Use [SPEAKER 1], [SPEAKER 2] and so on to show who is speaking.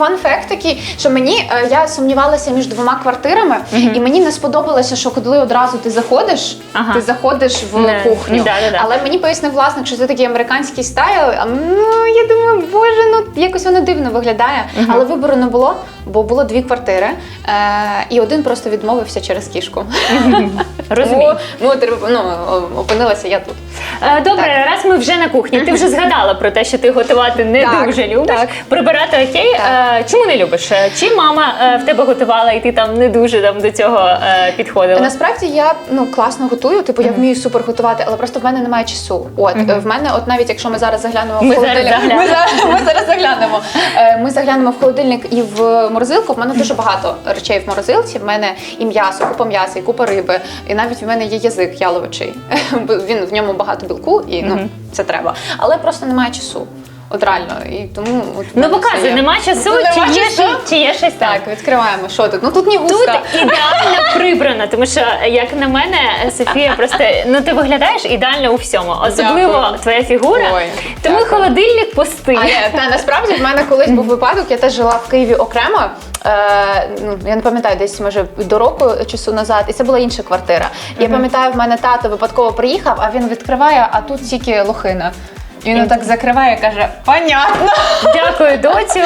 [SPEAKER 1] речі, фан факт такий, що мені е, я сумнівалася між двома квартирами, і мені не сподобалося, що коли одразу ти заходиш,
[SPEAKER 2] Ага.
[SPEAKER 1] ти заходиш в
[SPEAKER 2] Не,
[SPEAKER 1] кухню.
[SPEAKER 2] да-да-да.
[SPEAKER 1] Але мені пояснив власник, що це такий американський стайл. А ну я думаю, боже, ну якось воно дивно виглядає. Але вибору не було, бо було дві квартири, е, і один просто відмовився через кішку.
[SPEAKER 2] Розумію.
[SPEAKER 1] Тому, ну, треба- ну, опинилася я тут.
[SPEAKER 2] Е, Добре, раз ми вже на кухні. Ти вже згадала про те, що ти готувати не
[SPEAKER 1] Так,
[SPEAKER 2] дуже любиш.
[SPEAKER 1] так.
[SPEAKER 2] Прибирати окей. Е, Чому не любиш? Е, Чи мама е, в тебе готувала, і ти там не дуже там до цього е, підходила?
[SPEAKER 1] Насправді я ну класно готую, типу я вмію супер готувати, але просто в мене немає часу. От е, в мене, от навіть якщо ми зараз заглянемо
[SPEAKER 2] Ми
[SPEAKER 1] в
[SPEAKER 2] зараз
[SPEAKER 1] холодильник,
[SPEAKER 2] заглянемо.
[SPEAKER 1] ми зараз, ми зараз заглянемо. Е, Ми заглянемо в холодильник і в морозилку. В мене дуже багато речей в морозилці. В мене і м'ясо, купа м'яса, і купа риби. І навіть в мене є язик яловичий. Він в ньому багато білку, і ну це треба. Але просто немає часу. От реально. І тому от
[SPEAKER 2] Ну показуй,
[SPEAKER 1] є.
[SPEAKER 2] нема часу,
[SPEAKER 1] Нема
[SPEAKER 2] чи, є,
[SPEAKER 1] часу?
[SPEAKER 2] щось- чи є щось там?
[SPEAKER 1] Так, відкриваємо. Що тут? Ну тут не
[SPEAKER 2] Тут
[SPEAKER 1] густо.
[SPEAKER 2] ідеально прибрано, тому що як на мене, Софія, просто ну ти виглядаєш ідеально у всьому, особливо
[SPEAKER 1] Дякую.
[SPEAKER 2] твоя фігура.
[SPEAKER 1] Ой,
[SPEAKER 2] тому
[SPEAKER 1] дякую.
[SPEAKER 2] холодильник пустий.
[SPEAKER 1] А та насправді в мене колись був випадок, я теж жила в Києві окремо. Е, ну, я не пам'ятаю, десь може до року часу назад, і це була інша квартира. Я пам'ятаю, в мене тато випадково приїхав, а він відкриває, а тут тільки лохина. І він так закриває і каже: понятно.
[SPEAKER 2] Дякую, доцю.